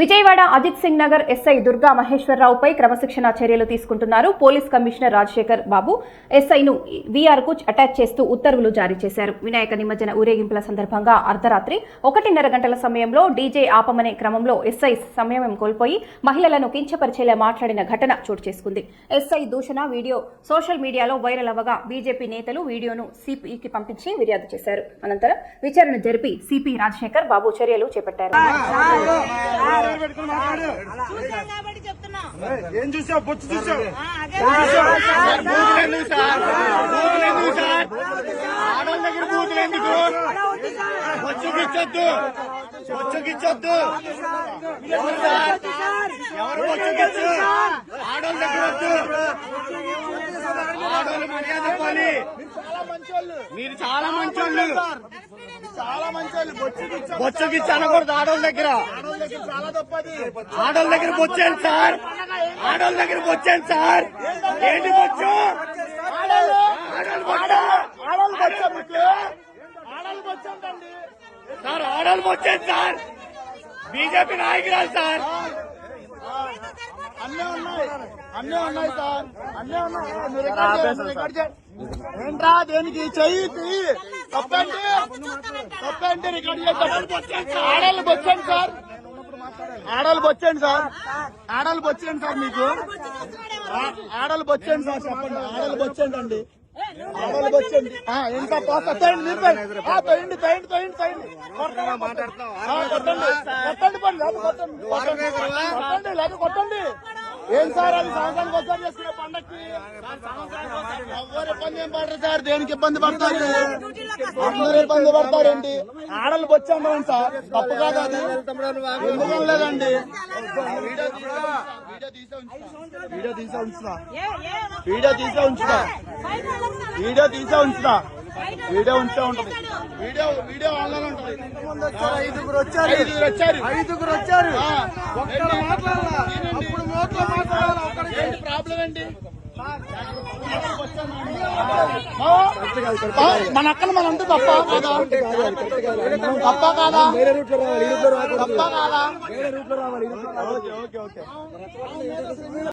Vijayawada Ajit Singh Nagar SI Durga మహేశ్వరరావుపై క్రమశిక్షణ చర్యలు తీసుకుంటున్నారు. పోలీస్ కమిషనర్ రాజశేఖర్ బాబు ఎస్ఐను వీఆర్కు అటాచ్ చేస్తూ ఉత్తర్వులు జారీ చేశారు. వినాయక నిమజ్జన ఊరేగింపుల సందర్భంగా అర్ధరాత్రి ఒకటిన్నర గంటల సమయంలో డీజే ఆపమనే క్రమంలో ఎస్ఐ సమయం కోల్పోయి మహిళలను కించపరిచేలా మాట్లాడిన ఘటన చోటు చేసుకుంది. ఎస్ఐ దూషణ వీడియో సోషల్ మీడియాలో వైరల్ అవ్వగా బీజేపీ నేతలు వీడియోను సిపిఈకి పంపించి ఫిర్యాదు చేశారు. అనంతరం విచారణ జరిపి సిపి రాజశేఖర్ బాబు చర్యలు చేపట్టారు. చూసాం కాబట్టి చెప్తున్నాం. ఏం చూసావు? బొచ్చు చూసావు? ఆడవాళ్ళ దగ్గర బూతులు ఎందుకు బొచ్చుకిచ్చొద్దు బొచ్చుకిచ్చొద్దు ఎవరు బొచ్చుకిచ్చు ఆడవాళ్ళ దగ్గర వద్దు. ఆడవాళ్ళు మర్యాద మీరు చాలా మంచోళ్ళు. చాలా మంచోళ్ళు. బొచ్చుకిచ్చు అనకూడదు ఆడవాళ్ళ దగ్గర. చాలా తప్పది. ఆడవాళ్ళ దగ్గర బొచ్చాను సార్. ఆడవాళ్ళ దగ్గర బొచ్చాను సార్. ఏంటి బొచ్చు? సార్ ఆడవాళ్ళు బొచ్చాను సార్? బీజేపీ నాయకురాలు సార్. అన్నీ ఉన్నాయి. అన్నీ ఉన్నాయి సార్. అన్నీ ఉన్నాయి. ఏంట్రా దేనికి? చెయ్యి తప్పండి. తప్పండి రికార్డ్ చేసి ఆడవాళ్ళు బొచ్చండి సార్. ఆడలు బొచ్చండి సార్. ఆడలు బొచ్చండి సార్ మీకు. ఆడలు వచ్చేయండి బొచ్చండి సార్ చెప్పండి. ఆడలు బొచ్చండి అండి. ఆడలు బొచ్చండి ఇంకా ఎంత పోస్తా? తోయండి మీరు తోయండి. తోయండి తోయండి తోయండి కొట్టండి కొట్టండి. పని కొట్టండి కొట్టండి. ఏం సార్ అది సంవత్సరానికి ఒకసారి చేసుకునే పండక్కి? ఎవరు ఇబ్బంది ఏం పడరు సార్? దేనికి ఇబ్బంది పడతారు? అందరూ ఇబ్బంది పడతారేంటి ఆడలు వచ్చాము సార్? తప్పు కాదు అది. ఎందుకు లేదండి వీడియో తీసా ఉంచుతా. వీడియో తీసా ఉంచుతా. వీడియో తీసా ఉంచుతా. వీడియో ఉంచే ఉంటది. వీడియో వీడియో ఆన్లైన్ ఉంటది. ఐదుగురు వచ్చారు. ఐదుగురు వచ్చారు. ఐదుగురు వచ్చారు. మాట్లాడాలా. ప్రాబ్లం ఏంటి? ఆ, మన అక్కన మన అంతా తప్ప కాదా? తప్ప కాదా? తప్ప కాదా ఓకే.